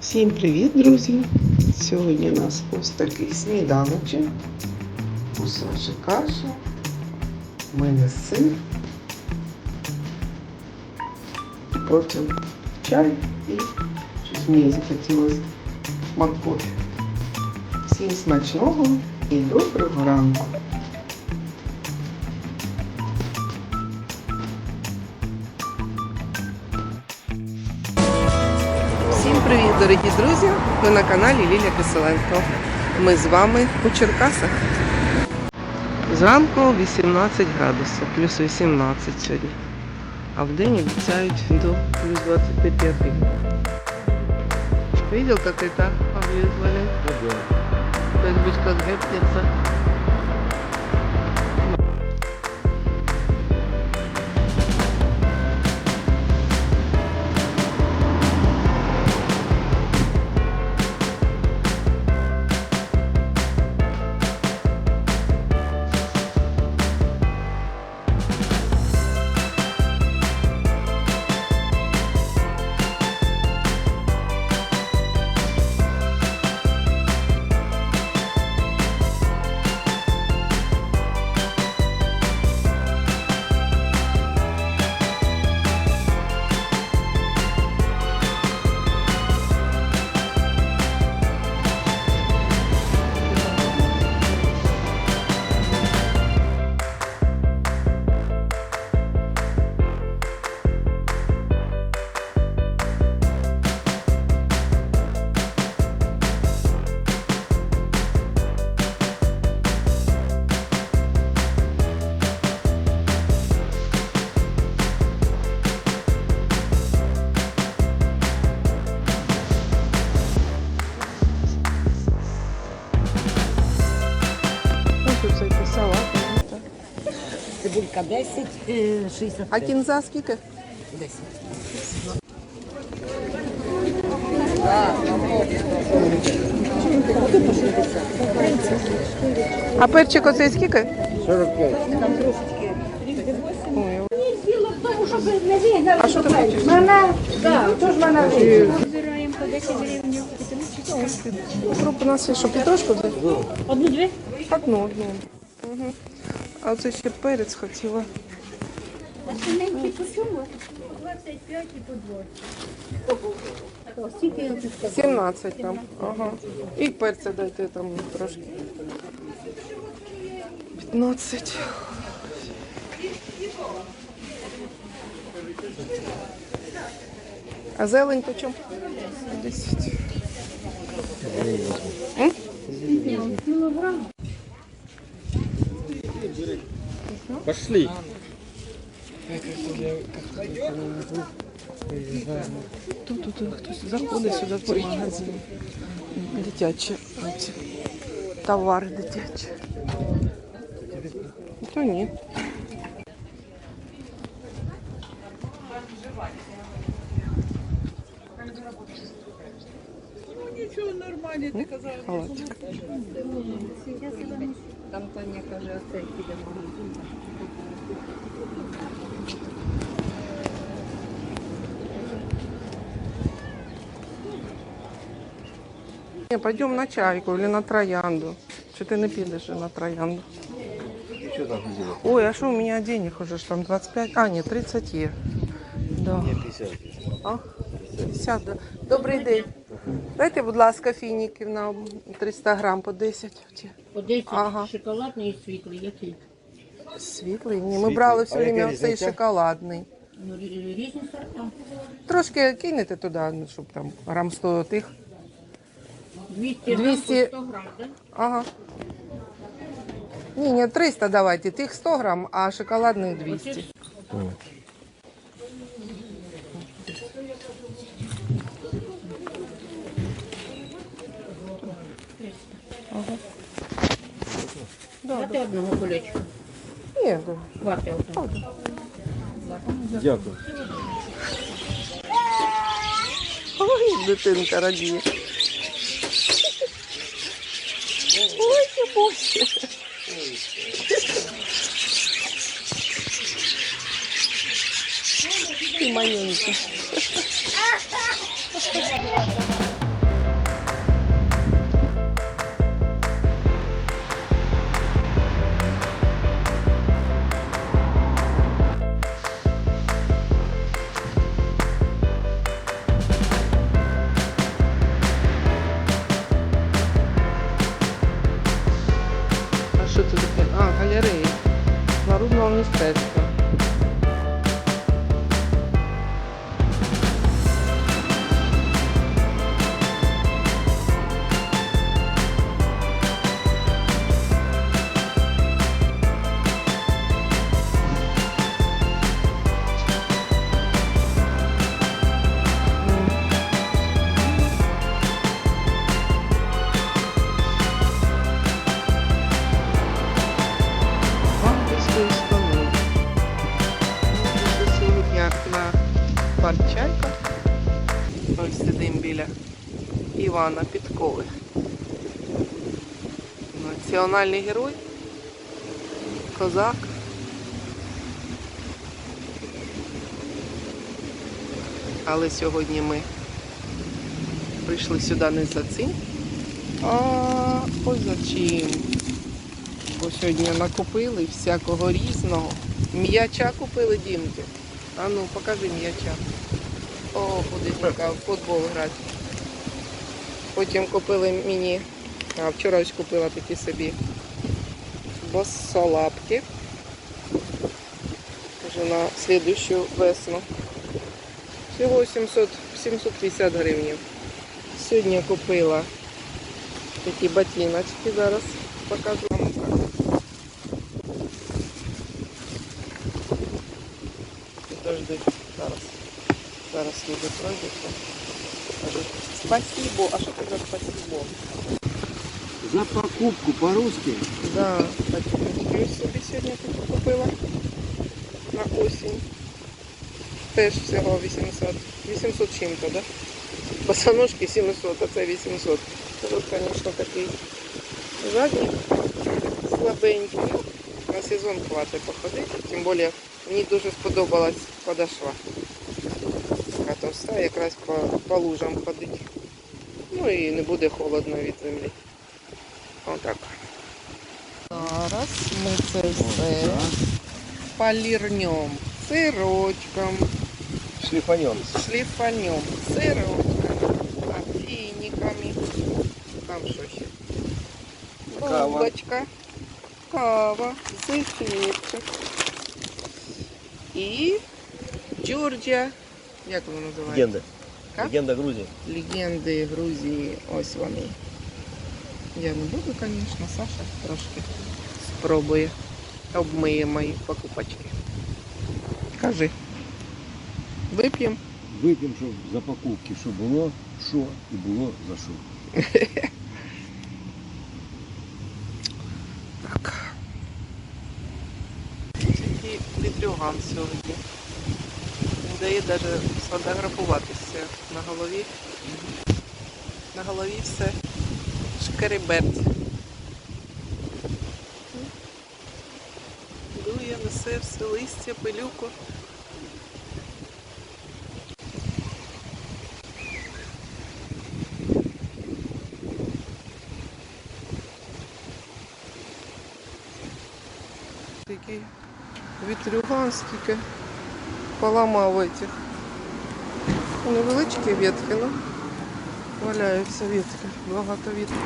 Всім привіт, друзі! Сьогодні у нас ось такий сніданочок. Саші каша, у мене сир, потім чай і щось мені захотілося маккофі. Всім смачного і доброго ранку! дорогі друзі! Ви на каналі Лілія Киселенко. Ми з вами у Черкасах. Зранку 18 градусів, плюс 18 сьогодні. А в день обіцяють до плюс 25. Видел, как это объездали? Должен быть как гепнется. Цибулька 10, е, 60. А кінза скільки? 10. А перчик оцей скільки? 45. Ой, Діло в тому, щоб не вигнали. А що ти хочеш? Мене, так, то ж мене Збираємо по 10 гривень. Кроп у нас є, що пітошку взяти? Одну-дві? Одну, одну. Угу. А оце ще перець хотіла. Маленькі по чому? 25 і по 20. Скільки я тут сказала? 17 там. Ага. І перця дайте там трошки. 15. А зелень по чому? 10. Пошли. Тут, тут, тут хтось заходить сюди в цей магазин. Дитячі оці товари дитячі. То ні. Халатик. Там Таня каже, оце піде магазин. Не, пойдем на чайку или на троянду. Чи ти не підеш вже на троянду? Что там сделать? Ой, а що у мене денег уже ж там 25? А, ні, 30 є. Да. 50. А? 50, да. Добрий день. Дайте, будь ласка, фініків на 300 грам по 10. Оті. По 10 Ага. шоколадний і світлий. Який? Світлий? Ні, ми Світлий. брали А все время цей різниця? шоколадний. Ну, рі- різні сорта. Трошки кинете туди, ну, щоб там грам 100 тих. 200 грам 200. по 100 грам, да? Ага. Ні, ні, 300 давайте. Тих 100 грам, а шоколадних 200. Дати одного кулечка. Ні, да. Хвати одного. Дякую. Ой, дитинка радіє. Ой, не Біля Івана Підкови. Національний герой, козак. Але сьогодні ми прийшли сюди не за цим, а ось за чим. Бо сьогодні накупили всякого різного. М'яча купили дімки. А ну, покажи м'яча. О, буде така в футбол грати. Потім купили мені, а вчора ось купила такі собі босолапки. Вже на слідущу весну. Всього 700, 750 гривень. Сьогодні купила такі ботиночки зараз покажу вам. Подожди, зараз. Зараз люди пройдуться. Скажуть, Спасибо. А що це за спасибо? За покупку по-русски. Да, ботиночки ось собі сьогодні такі купила на осінь. Теж всього 800. 800 чим-то, да? Босоножки 700, а це 800. Це тут, звісно, такий задній, слабенький. Ну, На сезон хватить походити. Тим більше мені дуже сподобалась подошва. Така товста, якраз по, по лужам ходить. Ну і не буде холодно від землі. Отак. Зараз ми це все полірнем сирочком, Шлифанем. шліфанем сирочком, фіниками. Там що ще? Кава. Булочка, кава, зефірчик. І Джорджія. Як воно називається? Легенда. Как? Легенда Грузии. Легенди Грузії, ось вони. Я не буду, звісно, Саша трошки спробує. Обмиє мої покупочки. Кажи. Вип'ємо. Вип'ємо, щоб за покупки, що було, що і було за що. Так. Вітрюган сьогодні. Дає навіть сфотографуватися на голові. На голові все шкереберть. Дує, несе все листя, пилюку. Такий вітрюган скільки поламав этих. Невеличкі ветки, ну валяються ветки, багато веток.